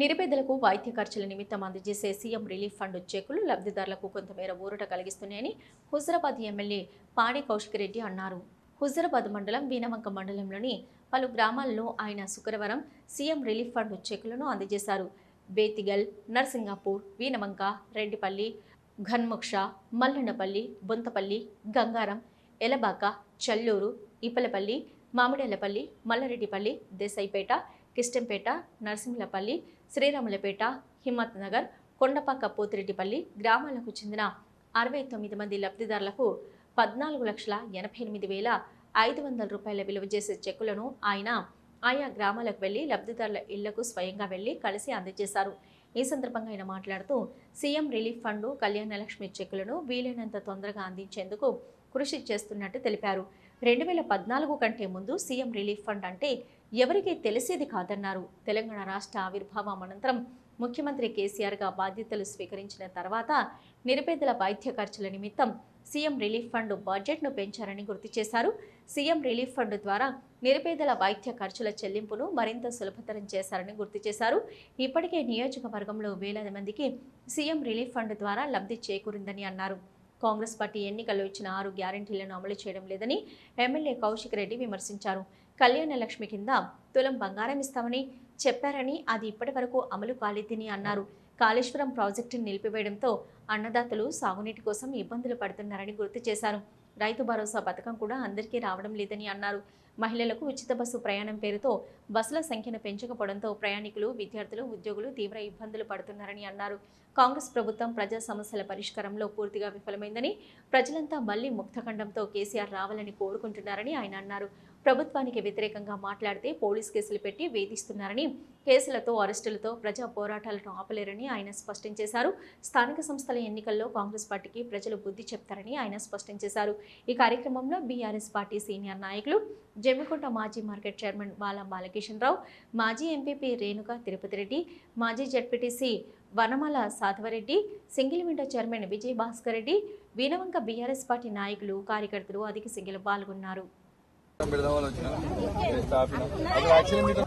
నిరుపేదలకు వైద్య ఖర్చుల నిమిత్తం అందజేసే సీఎం రిలీఫ్ ఫండ్ చెక్కులు లబ్ధిదారులకు కొంతమేర ఊరట కలిగిస్తున్నాయని హుజరాబాద్ ఎమ్మెల్యే పాడి కౌశిక్ రెడ్డి అన్నారు. హుజరాబాద్ మండలం వీనవంక మండలంలోని పలు గ్రామాల్లో ఆయన శుక్రవారం సీఎం రిలీఫ్ ఫండ్ చెక్కులను అందజేశారు. బేతిగల్ నర్సింగాపూర్ వీనవంక రెడ్డిపల్లి ఘన్ముక్ష మల్లన్నపల్లి బొంతపల్లి గంగారం ఎలబాక చల్లూరు ఇప్పలపల్లి మామిడేళ్ళపల్లి మల్లారెడ్డిపల్లి దేశాయిపేట కిష్టంపేట నరసింహలపల్లి శ్రీరాములపేట హిమ్మత్ నగర్ కొండపాక పోతిరెడ్డిపల్లి గ్రామాలకు చెందిన అరవై తొమ్మిది మంది లబ్ధిదారులకు పద్నాలుగు లక్షల ఎనభై ఎనిమిది వేల ఐదు వందల రూపాయల విలువ చేసే చెక్కులను ఆయన ఆయా గ్రామాలకు వెళ్ళి లబ్ధిదారుల ఇళ్ళకు స్వయంగా వెళ్ళి కలిసి అందజేశారు. ఈ సందర్భంగా ఆయన మాట్లాడుతూ సీఎం రిలీఫ్ ఫండ్ కళ్యాణలక్ష్మి చెక్కులను వీలైనంత తొందరగా అందించేందుకు కృషి చేస్తున్నట్టు తెలిపారు. రెండు వేల పద్నాలుగు కంటే ముందు సీఎం రిలీఫ్ ఫండ్ అంటే ఎవరికీ తెలిసేది కాదన్నారు. తెలంగాణ రాష్ట్ర ఆవిర్భావం అనంతరం ముఖ్యమంత్రి కేసీఆర్గా బాధ్యతలు స్వీకరించిన తర్వాత నిరుపేదల వైద్య ఖర్చుల నిమిత్తం సీఎం రిలీఫ్ ఫండ్ బడ్జెట్ను పెంచారని గుర్తు చేశారు. సీఎం రిలీఫ్ ఫండ్ ద్వారా నిరుపేదల వైద్య ఖర్చుల చెల్లింపును మరింత సులభతరం చేశారని గుర్తు చేశారు. ఇప్పటికే నియోజకవర్గంలో వేలాది మందికి సీఎం రిలీఫ్ ఫండ్ ద్వారా లబ్ధి చేకూరిందని అన్నారు. కాంగ్రెస్ పార్టీ ఎన్నికల్లో ఇచ్చిన ఆరు గ్యారంటీలను అమలు చేయడం లేదని ఎమ్మెల్యే కౌశిక్ రెడ్డి విమర్శించారు. కళ్యాణ లక్ష్మి కింద తులం బంగారం ఇస్తామని చెప్పారని అది ఇప్పటి వరకు అమలు కాలేదని అన్నారు. కాళేశ్వరం ప్రాజెక్టును నిలిపివేయడంతో అన్నదాతలు సాగునీటి కోసం ఇబ్బందులు పడుతున్నారని గుర్తు చేశారు. రైతు భరోసా పథకం కూడా అందరికీ రావడం లేదని అన్నారు. మహిళలకు ఉచిత బస్సు ప్రయాణం పేరుతో బస్సుల సంఖ్యను పెంచకపోవడంతో ప్రయాణికులు విద్యార్థులు ఉద్యోగులు తీవ్ర ఇబ్బందులు పడుతున్నారని అన్నారు. కాంగ్రెస్ ప్రభుత్వం ప్రజా సమస్యల పరిష్కారంలో పూర్తిగా విఫలమైందని ప్రజలంతా మళ్ళీ ముక్తఖండంతో కేసీఆర్ రావాలని కోరుకుంటున్నారని ఆయన అన్నారు. ప్రభుత్వానికి వ్యతిరేకంగా మాట్లాడితే పోలీస్ కేసులు పెట్టి వేధిస్తున్నారని కేసులతో అరెస్టులతో ప్రజా పోరాటాలను ఆపలేరని ఆయన స్పష్టం చేశారు. స్థానిక సంస్థల ఎన్నికల్లో కాంగ్రెస్ పార్టీకి ప్రజలు బుద్ధి చెప్తారని ఆయన స్పష్టం చేశారు. ఈ కార్యక్రమంలో బీఆర్ఎస్ పార్టీ సీనియర్ నాయకులు జమ్మికుంట మాజీ మార్కెట్ చైర్మన్ బాల బాలకిషన్ రావు మాజీ ఎంపీపీ రేణుక తిరుపతి రెడ్డి మాజీ ZPTC Vanamala Sadhavareddy single window chairman Vijay Bhaskar Reddy Veenavanka BRS party నాయకులు కార్యకర్తలు అధిక సంఖ్యలో పాల్గొన్నారు. పెడదామని వచ్చిన యాక్చువల్లీ మీకు